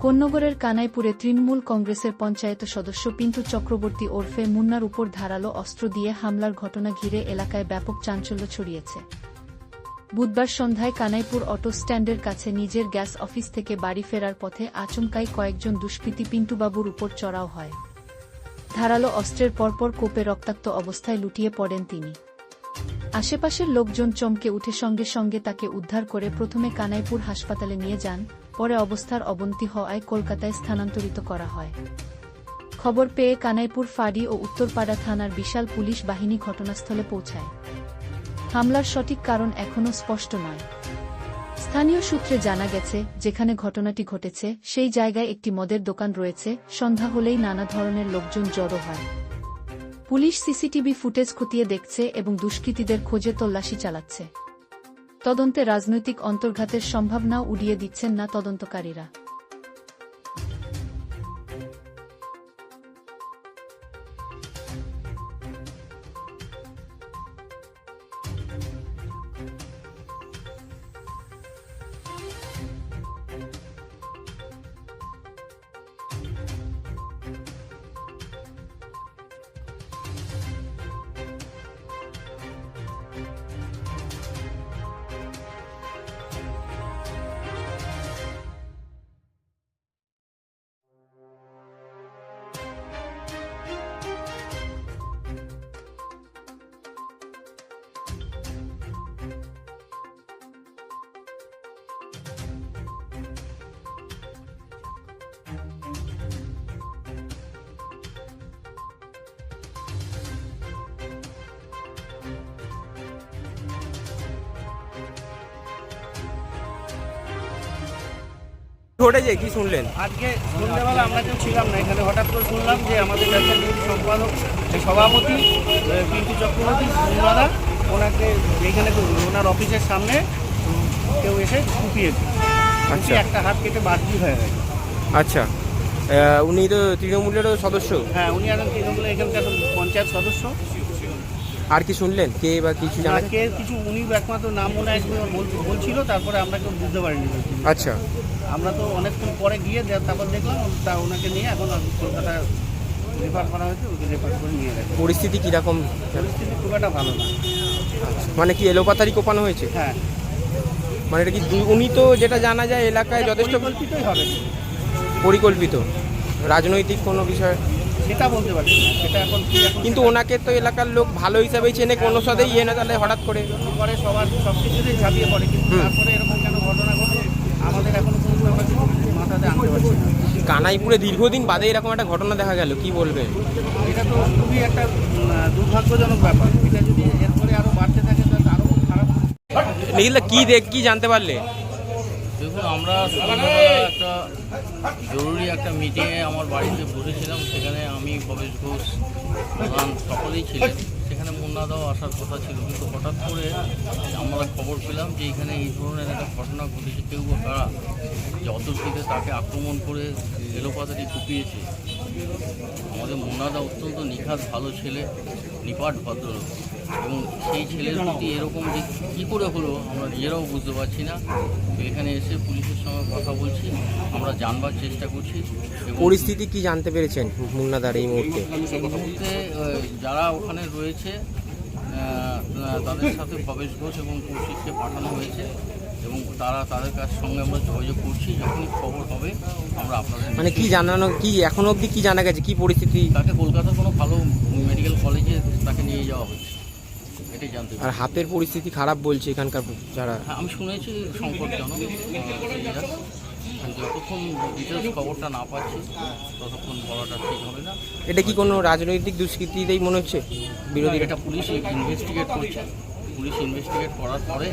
কোন্নগরের কানাইপুরে তৃণমূল কংগ্রেসের পঞ্চায়েত সদস্য পিন্টু চক্রবর্তী ওরফে মুন্নার উপর ধারালো অস্ত্র দিয়ে হামলার ঘটনা ঘিরে এলাকায় ব্যাপক চাঞ্চল্য ছড়িয়েছে। বুধবার সন্ধ্যায় কানাইপুর অটো স্ট্যান্ডের কাছে নিজের গ্যাস অফিস থেকে বাড়ি ফেরার পথে আচমকাই কয়েকজন দুষ্কৃতী পিন্টুবাবুর উপর চড়াও হয়। ধারালো অস্ত্রের পরপর কোপে রক্তাক্ত অবস্থায় লুটিয়ে পড়েন তিনি। আশেপাশের লোকজন চমকে উঠে সঙ্গে সঙ্গে তাকে উদ্ধার করে প্রথমে কানাইপুর হাসপাতালে নিয়ে যান পরে অবস্থার অবনতি হওয়ায় কলকাতায় স্থানান্তরিত করা হয়। খবর পেয়ে কানাইপুর ফাঁড়ি ও উত্তরপাড়া থানার বিশাল পুলিশ বাহিনী ঘটনাস্থলে পৌঁছায়। হামলার সঠিক কারণ এখনও স্পষ্ট নয়। স্থানীয় সূত্রে জানা গেছে, যেখানে ঘটনাটি ঘটেছে, সেই জায়গায় একটি মদের দোকান রয়েছে, সন্ধ্যা হলেই নানা ধরনের লোকজন জড়ো হয়। পুলিশ সিসিটিভি ফুটেজ খতিয়ে দেখছে এবং দুষ্কৃতীদের খোঁজে তল্লাশি চালাচ্ছে। তদন্তে রাজনৈতিক অন্তর্ঘাতের সম্ভাবনা উড়িয়ে দিচ্ছেন না তদন্তকারীরা। ঘটেছে? কি শুনলেন? আজকে সন্ধ্যাবেলা আমরা কেউ ছিলাম না এখানে হঠাৎ করে শুনলাম যে আমাদের ব্যবসা সম্পাদক যে সভাপতি পিন্টু চক্রবর্তী মুন্নাদা ওনাকে এইখানে ওনার অফিসের সামনে কেউ এসে কুপিয়েছে আচ্ছা। একটা হাত কেটে বাদ হয়ে গেছে আচ্ছা। উনি তো তৃণমূলেরও সদস্য? হ্যাঁ উনি এখন তৃণমূলের এখানকার পঞ্চায়েত সদস্য। আর কি শুনলেন? কে বা কিছু জানা কে কিছু উনি একমাত্র নাম মনে বল- বলছিল তারপরে আমরা কেউ বুঝতে পারিনি আচ্ছা। আমরা তো অনেকক্ষণ পরে গিয়ে তারপর দেখলাম তা ওনাকে নিয়ে এখন কলকাতা রেফার করা হয়েছে ওকে রেফার করে নিয়ে গেছে। পরিস্থিতি কীরকম? পরিস্থিতি খুব একটা ভালো না। মানে কি এলোপাতারি কোপানো হয়েছে? হ্যাঁ। মানে এটা কি উনি তো যেটা জানা যায় এলাকায় যথেষ্ট পরিকল্পিতই হবে। পরিকল্পিত। রাজনৈতিক কোনো বিষয়? সেটা বলতে পারছি না সেটা এখন কিন্তু ওনাকে তো এলাকার লোক ভালো হিসাবেই চেনে কোনো সাথেই ইয়ে না তাহলে হঠাৎ করে। করে সবার সব কিছুতেই ঝাঁপিয়ে পড়ে কিন্তু তারপরে এরকম কেন ঘটনা ঘটে আমাদের এখনও পর্যন্ত আমরা মাথাতে আনতে পারছি না। কানাইপুরে দীর্ঘদিন বাদে এরকম একটা ঘটনা দেখা গেল কি বলবে? এটা তো খুবই একটা দুর্ভাগ্যজনক ব্যাপার। এটা যদি এরপরে আরও বাড়তে থাকে তাহলে আরও খুব খারাপ। নিখিলদা কি দেখ কি জানতে পারলে? দেখুন আমরা সকালবেলা একটা জরুরি একটা মিটিংয়ে আমার বাড়িতে বসেছিলাম, সেখানে আমি ভবেশ ঘোষ প্রধান সকলেই ছিলেন। সেখানে মুন্নাদাও আসার কথা ছিল। কিন্তু হঠাৎ করে আমরা খবর পেলাম যে এখানে এই ধরনের একটা ঘটনা ঘটেছে, কেউ বা কারা যে অতর্কিতে তাকে আক্রমণ করে এলোপাতারি কুপিয়েছে। আমাদের মুন্নাদা অত্যন্ত নিখাত ভালো ছেলে, নিপাট ভদ্রলোক। এবং সেই ছেলের প্রতি এরকম যে কী করে হলো আমরা নিজেরাও বুঝতে পারছি না। এখানে এসে পুলিশের সঙ্গে কথা বলছি আমরা জানবার চেষ্টা করছি পরিস্থিতি কি জানতে পেরেছেন মুন্নাদার এই মুহূর্তে? এই মুহূর্তে যারা ওখানে রয়েছে তাদের সাথে প্রবেশ ঘোষ এবং কৌশিককে পাঠানো হয়েছে এবং তারা তাদের কাছ সঙ্গে আমরা যোগাযোগ করছি যখনই খবর হবে আমরা আপনাদের মানে কি জানানো কি এখনও অবধি কি জানা গেছে? কি পরিস্থিতি? তাকে কলকাতার কোনো ভালো মেডিকেল কলেজে তাকে নিয়ে যাওয়া হচ্ছে এটাই জানতে আর হাতের পরিস্থিতি খারাপ বলছে এখানকার যারা। হ্যাঁ আমি শুনেছি সংকটজনক। যতক্ষণ ডিটেলস খবরটা না পাচ্ছি ততক্ষণ বলাটা ঠিক হবে না। এটা কি কোনো রাজনৈতিক দুষ্কৃতিতেই মনে হচ্ছে? বিরোধী এটা পুলিশ ইনভেস্টিগেট করছে। পুলিশ ইনভেস্টিগেট করার পরে